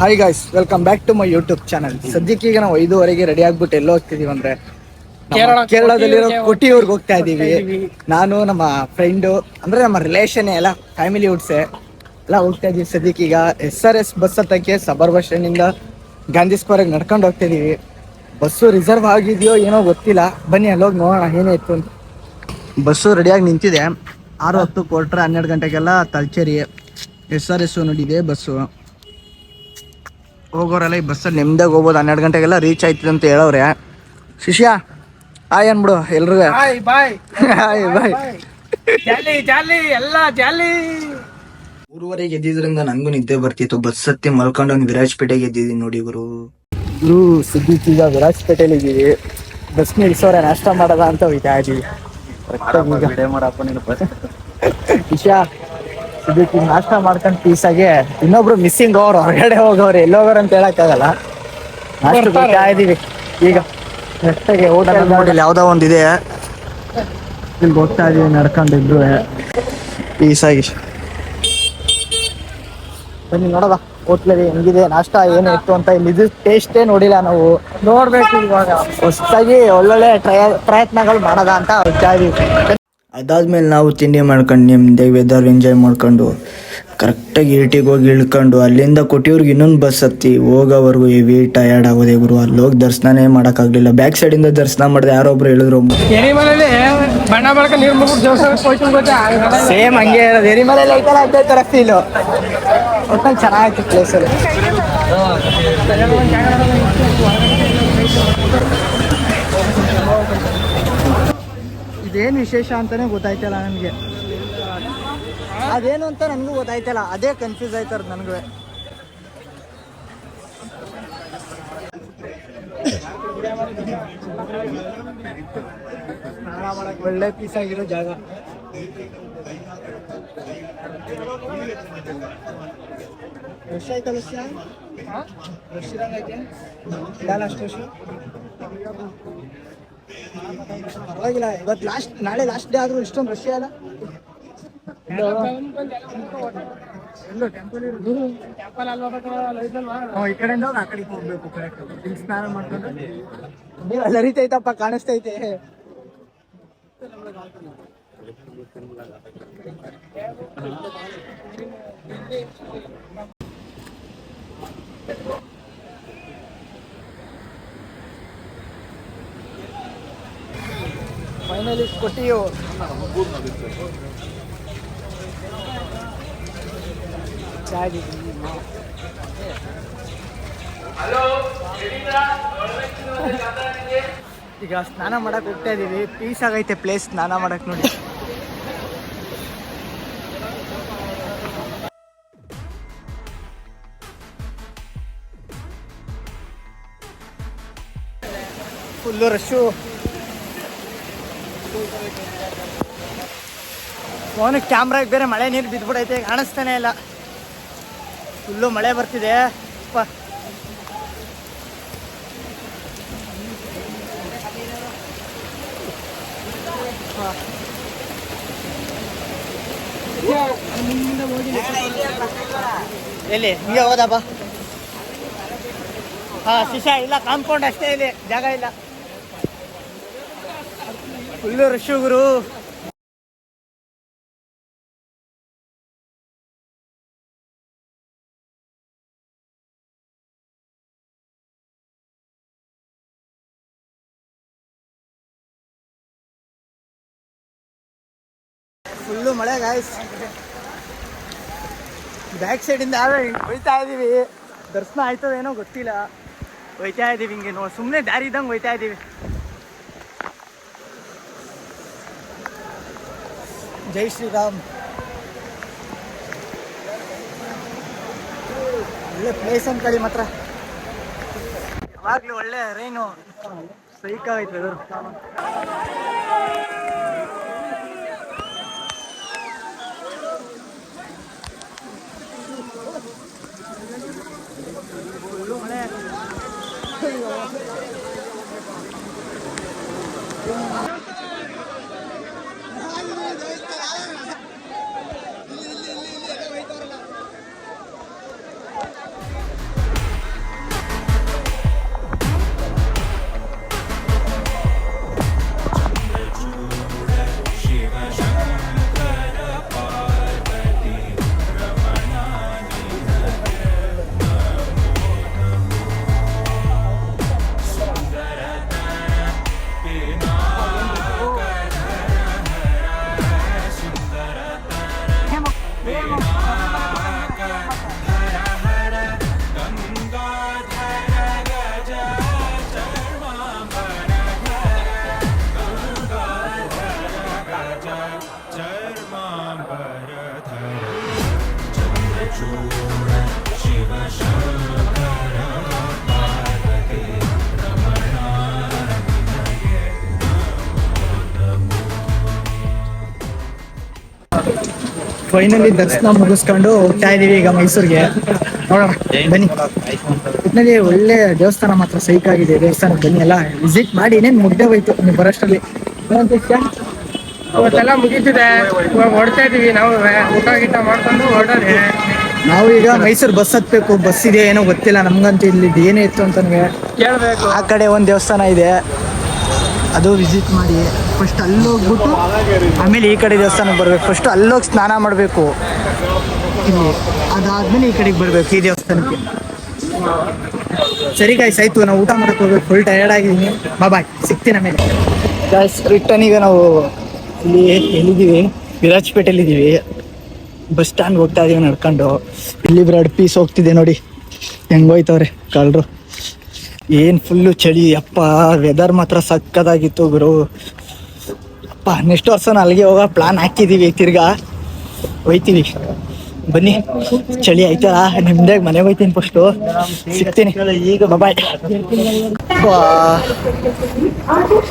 Hi guys welcome back to my YouTube channel ಸದ್ಯಕ್ಕೆ ಈಗ ನಾವು ಐದುವರೆಗೆ ರೆಡಿ ಆಗ್ಬಿಟ್ಟು ಎಲ್ಲೋ ಹೋಗ್ತಿದೀವಿ ಅಂದ್ರೆ ನಮ್ಮ ಕೇರಳದಲ್ಲಿರೋ ಕೊಟ್ಟಿಯೂರ್ಗೆ ಹೋಗ್ತಾ ಇದೀವಿ ನಾನು ನಮ್ಮ ಫ್ರೆಂಡು ಅಂದ್ರೆ ನಮ್ಮ ರಿಲೇಷನ್ ಎಲ್ಲ ಫ್ಯಾಮಿಲಿ ಹುಡ್ಸೆ ಎಲ್ಲ ಹೋಗ್ತಾ ಇದೀವಿ ಸದ್ಯಕ್ಕೆ ಈಗ ಎಸ್ ಆರ್ ಎಸ್ ಬಸ್ ಹತ್ತಕ್ಕೆ ಸಬರ್ ಬಸ್ ಸ್ಟ್ಯಾಂಡಿಂದ ಗಾಂಧಿ ಸ್ಕ್ವೇರ್ಗೆ ನಡ್ಕೊಂಡು ಹೋಗ್ತಾ ಇದೀವಿ ಬಸ್ಸು ರಿಸರ್ವ್ ಆಗಿದೆಯೋ ಏನೋ ಗೊತ್ತಿಲ್ಲ. ಬನ್ನಿ ಅಲ್ಲೋಗಿ ನೋಡೋಣ ಏನಾಯ್ತು ಅಂತ. ಬಸ್ಸು ರೆಡಿಯಾಗಿ ನಿಂತಿದೆ. ಆರು ಹತ್ತು ಕೊಟ್ರೆ ಹನ್ನೆರಡು ಗಂಟೆಗೆಲ್ಲ ತಲ್ಚೇರಿ ಎಸ್ ಆರ್ ಎಸ್ ನೋಡಿದೆ ಬಸ್ಸು. ಹೋಗೋರೆಲ್ಲ ಈ ಬಸ್ಸಲ್ಲಿ ನೆಮ್ಮದಾಗ ಹೋಗ್ಬೋದು. ಹನ್ನೆರಡು ಗಂಟೆಗೆಲ್ಲ ರೀಚ್ ಆಯ್ತದೆ ಅಂತ ಹೇಳೋರೆ ಶಿಷ್ಯ ಹಾಯ್ ಅನ್ಬಿಡು ಎಲ್ರಿಗೂ. ಹಾಯ್ ಬಾಯ್ ಹಾಯ್ ಬಾಯ್ ಜಾಲಿ ಜಾಲಿ ಎಲ್ಲ ಜಾಲಿ. ಮೂರುವರೆಗೆ ಎದ್ದಿದ್ರಿಂದ ನಂಗೂ ನಿದ್ದೆ ಬರ್ತಿತ್ತು. ಬಸ್ ಹತ್ತಿ ಮಲ್ಕೊಂಡು ಒಂದು ವಿರಾಜಪೇಟೆಗೆ ಎದ್ದಿದ್ದೀನಿ ನೋಡಿ ಇವರು ಇವರು ಸುದ್ದಿ ಈಗ ವಿರಾಜಪೇಟೆಲಿ ಇದ್ದೀವಿ ಬಸ್ ನಿಲ್ಸೋರೆ ನಾಷ್ಟ ಮಾಡೋದ ಅಂತ ಹೋಯ್ತಾ ಇದೀವಿ. ಇಶಾ ಇದಕ್ಕೆ ನಾಷ್ಟಾ ಪೀಸ್ ಆಗಿ ಇನ್ನೊಬ್ರು ಮಿಸ್ಸಿಂಗ್ ಅವ್ರು ಹೊರಗಡೆ ಹೋಗೋರು ಎಲ್ಲೋಗೋರು ಅಂತ ಹೇಳಕ್ಕಾಗಲ್ಲ. ನಾಷ್ಟ. ಇದೀವಿ ಈಗ ನೆಕ್ಸ್ಟಾಗೆ ಊಟ ನೋಡಿ ಯಾವ್ದೋ ಒಂದಿದೆ ಇಲ್ಲಿ ಹೋಗ್ತಾ ಇದೀವಿ ನಡ್ಕೊಂಡಿದ್ರು ಪೀಸಾಗಿ ಬನ್ನಿ ನೋಡೋದ ಹೋಟ್ಲಲ್ಲಿ ಹೆಂಗಿದೆ ನಾಷ್ಟ ಏನು ಇತ್ತು ಅಂತ ಇಲ್ಲಿ ಇದು ಟೇಸ್ಟೇ ನೋಡಿಲ್ಲ ನಾವು. ನೋಡ್ಬೇಕು ಇವಾಗ. ಹೊಸದಾಗಿ ಒಳ್ಳೊಳ್ಳೆ ಟ್ರಯ ಪ್ರಯತ್ನಗಳು ಮಾಡೋದ ಅಂತ ಹೋಗ್ತಾ ಇದೀವಿ. ಅದಾದ್ಮೇಲೆ ನಾವು ತಿಂಡಿ ಮಾಡ್ಕೊಂಡು ನಿಮ್ದೆ ವೆದರ್ ಎಂಜಾಯ್ ಮಾಡ್ಕೊಂಡು ಕರೆಕ್ಟಾಗಿ ಇಟಿಗೆ ಹೋಗಿ ಇಳ್ಕೊಂಡು ಅಲ್ಲಿಂದ ಕೊಟ್ಟಿಯವ್ರಿಗೆ ಇನ್ನೊಂದು ಬಸ್ ಹತ್ತಿ ಹೋಗೋವರೆಗೂ ಹೆವಿ ಟಯರ್ಡ್ ಆಗೋದೆ ಗುರು. ಅಲ್ಲಿ ಹೋಗಿ ದರ್ಶನನೇ ಮಾಡೋಕ್ಕಾಗಲಿಲ್ಲ. ಬ್ಯಾಕ್ ಸೈಡಿಂದ ದರ್ಶನ ಮಾಡಿದೆ ಯಾರೊಬ್ರು ಹೇಳಿದ್ರು. ಸೇಮ್ ಹಂಗೆ ಇರೋದು. ಐತಲ್ಲ ಒಟ್ಟಲ್ಲಿ ಚೆನ್ನಾಗಿತ್ತು ಪ್ಲೇಸಲ್ಲಿ ಇದೇನು ವಿಶೇಷ ಅಂತಲೇ ಗೊತ್ತಾಯ್ತಲ್ಲ ನನಗೆ. ಅದೇನು ಅಂತ ನನಗೂ ಗೊತ್ತಾಯ್ತಲ್ಲ. ಅದೇ ಕನ್ಫ್ಯೂಸ್ ಆಯ್ತಾರ ನನಗೂ. ಒಳ್ಳೆ ಪೀಸ್ ಆಗಿರೋ ಜಾಗ. ರಶ್ ಆಯ್ತಲ್ಲ ರಶ್ ಇರಂಗೈತೆ ಅಷ್ಟು ರಶ್? ಪರವಾಗಿಲ್ಲ. ಇವತ್ತು ಲಾಸ್ಟ್ ನಾಳೆ ಲಾಸ್ಟ್ ಡೇ ಆದ್ರೂ ಇಷ್ಟೊಂದು ರಶ್ ಅಲ್ಲ? ಈ ಕಡೆಯಿಂದ ಆ ಹೋಗ್ಬೇಕು ಕರೆಕ್ಟ್ ಸ್ನಾನ ಮಾಡ್ಕೊಂಡು. ನೀವು ಅಲ್ಲಿ ಹರಿತೈತಪ್ಪ ಕಾಣಿಸ್ತೈತೆ ಕೊಟ್ಟಿಯು ಚಾಗಿ ಈಗ ಸ್ನಾನ ಮಾಡಕ್ ಹೋಗ್ತಾ ಇದೀವಿ. ಪೀಸ್ ಆಗೈತೆ ಪ್ಲೇಸ್ ಸ್ನಾನ ಮಾಡಕ್ ನೋಡಿ. ಫುಲ್ಲು ರಶ್ಶು ಫೋನ್ ಕ್ಯಾಮ್ರಾಗೆ ಬೇರೆ ಮಳೆ ನೀರು ಬಿದ್ದುಬಿಡೈತೆ ಕಾಣಿಸ್ತಾನೆ ಇಲ್ಲ. ಫುಲ್ಲು ಮಳೆ ಬರ್ತಿದೆ. ಎಲ್ಲಿ? ಹಿಂಗೆ ಹೋದಪ್ಪ ಹಾ, ಶಿಶಾ, ಇಲ್ಲ, ಕಾಂಪೌಂಡ್ ಅಷ್ಟೇ ಇಲ್ಲಿ, ಜಾಗ ಇಲ್ಲ. ಫುಲ್ಲು ರಶ್ ಗುರು. ಫುಲ್ಲು ಮಳೆ ಗಾಯ್ಸ್ ಬ್ಯಾಕ್ ಸೈಡಿಂದ ಹೋಯ್ತಾ ಇದೀವಿ. ದರ್ಶನ ಆಯ್ತದೇನೋ ಗೊತ್ತಿಲ್ಲ. ಹೋಯ್ತಾ ಇದೀವಿ ಹಿಂಗೆ ನೋಡಿ. ಸುಮ್ಮನೆ ದಾರಿ ಇದ್ದಂಗೆ ಹೋಯ್ತಾ ಇದೀವಿ. ಜೈ ಶ್ರೀರಾಮ್. ಒಳ್ಳೆ ಪ್ಲೇಸ್ ಕಳಿ ಮಾತ್ರ. ಯಾವಾಗಲೂ ಒಳ್ಳೆ ರೈನು ಸೈಕ್ ಆಗೈತೆ ಅದು ಮಳೆ ಫೈನಲಿ ದರ್ಶನ ಮುಗಿಸ್ಕೊಂಡು ಹೋಗ್ತಾ ಇದೀವಿ ಈಗ ಮೈಸೂರಿಗೆ. ನೋಡೋಣ ಬನ್ನಿ. ಒಟ್ಟಿನಲ್ಲಿ ಒಳ್ಳೆ ದೇವಸ್ಥಾನ ಮಾತ್ರ ಸೈಕ್ ಆಗಿದೆ ದೇವಸ್ಥಾನ ಬನ್ನಿ ಎಲ್ಲ. ವಿಸಿಟ್ ಮಾಡಿ ಇನ್ನೇನು ಮುಗ್ದೆ ಹೋಯ್ತು ನೀವು ಬರೋಷ್ಟರಲ್ಲಿ. ಅವತ್ತೆಲ್ಲ ಮುಗೀತಿದೆ. ಇವಾಗ ಹೊಡ್ತಾ ಇದೀವಿ ನಾವು ಊಟ ಗೀಟ ಮಾಡ್ಕೊಂಡು ಹೊರಡೋದೆ. ನಾವು ಈಗ ಮೈಸೂರು ಬಸ್ ಹತ್ಬೇಕು. ಬಸ್ ಇದೆ ಏನೋ ಗೊತ್ತಿಲ್ಲ. ನಮ್ಗಂತೂ ಇಲ್ಲಿ ಏನೇ ಇತ್ತು ಅಂತ ನಮಗೆ. ಕೇಳ್ಬೇಕು. ಆ ಕಡೆ ಒಂದು ದೇವಸ್ಥಾನ ಇದೆ. ಅದು ವಿಸಿಟ್ ಮಾಡಿ. ಫಸ್ಟ್ ಅಲ್ಲಿ ಹೋಗ್ಬಿಟ್ಟು ಆಮೇಲೆ ಈ ಕಡೆ ದೇವಸ್ಥಾನಕ್ಕೆ ಬರ್ಬೇಕು. ಫಸ್ಟ್ ಅಲ್ಲೋಗಿ ಸ್ನಾನ ಮಾಡಬೇಕು. ಇಲ್ಲಿ ಅದಾದ್ಮೇಲೆ ಈ ಕಡೆಗೆ ಬರ್ಬೇಕು, ಈ ದೇವಸ್ಥಾನಕ್ಕೆ. ಸರಿ ಗಾಯ್ಸ್ ಆಯ್ತು. ನಾವು ಊಟ ಮಾಡಕ್ಕೆ ಹೋಗ್ಬೇಕು. ಫುಲ್ ಟಯರ್ಡ್ ಆಗಿದ್ದೀನಿ. ಬಾ ಬಾಯ್ ಸಿಗ್ತೀನಿ ಆಮೇಲೆ. ಗಾಯ್ಸ್ ರಿಟರ್ನ್ ಈಗ ನಾವು ಇಲ್ಲಿ ಎಲ್ಲಿದ್ದೀವಿ? ವಿರಾಜ್ಪೇಟೆಲ್ಲಿದ್ದೀವಿ ಬಸ್ ಸ್ಟ್ಯಾಂಡ್ ಹೋಗ್ತಾ ಇದೀವಿ ನಡ್ಕೊಂಡು. ಇಲ್ಲಿ ಬ್ರೆಡ್ ಪೀಸ್ ಹೋಗ್ತಿದೆ ನೋಡಿ. ಹೆಂಗೋಯ್ತವ್ರೆ ಕಳ್ರು ಏನ್ ಫುಲ್ಲು ಚಳಿ. ಅಪ್ಪ ವೆದರ್ ಮಾತ್ರ ಸಕ್ಕದಾಗಿತ್ತು ಗುರು. ನೆಕ್ಸ್ಟ್ ವರ್ಷ ಅಲ್ಲಿಗೆ ಹೋಗೋ ಪ್ಲಾನ್ ಹಾಕಿದೀವಿ ತಿರ್ಗಾ ಹೋಯ್ತೀವಿ. ಬನ್ನಿ ಚಳಿ ಆಯ್ತಲ್ಲ ನಿಮ್ದೇ ಮನೆಗೆ ಹೋಯ್ತೀನಿ ಫಸ್ಟ್ ಸಿಗ್ತೀನಿ. ಈಗ ಬಾಯ್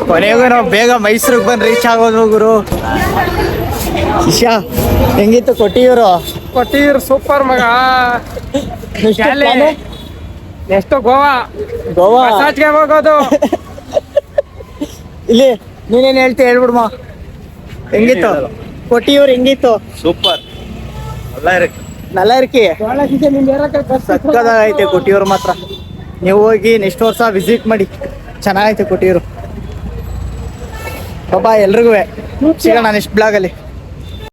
ಕೊನೆಗೂ ನಾವು ಬೇಗ ಮೈಸೂರಿಗೆ ಬಂದು ರೀಚ್ ಆಗೋದು ಗುರು. ಇಶಾ ಹೆಂಗಿತ್ತು ಕೊಟ್ಟಿಯೂರು ಕೊಟ್ಟಿಯೂರು ಸೂಪರ್ ಮಗ. ನೆಕ್ಸ್ಟ್ ಎಷ್ಟು ಗೋವಾ. ಗೋವಾ? ಹೋಗೋದು. ಇಲ್ಲಿ ನೀನೇನು ಹೇಳ್ತಿ ಹೇಳ್ಬಿಡ್ಮ? ಹೆಂಗಿತ್ತು ಕೊಟ್ಟಿಯೂರು ಹೆಂಗಿತ್ತು ಸೂಪರ್ நல்லா இருக்கு ನಲ್ಲ ಇರ್ಕಿ ಸಕ್ಕದಾಗೈತೆ ಕೊಟ್ಟಿಯೂರು ಮಾತ್ರ ನೀವು ಹೋಗಿ ನೆಕ್ಸ್ಟ್ ವರ್ಷ ವಿಸಿಟ್ ಮಾಡಿ ಚೆನ್ನಾಗೈತೆ ಕೊಟ್ಟಿಯೂರು ಪಾಪ ಎಲ್ರಿಗೂ ಸಿಗೋಣ ನೆಕ್ಸ್ಟ್ ಬ್ಲಾಗಲ್ಲಿ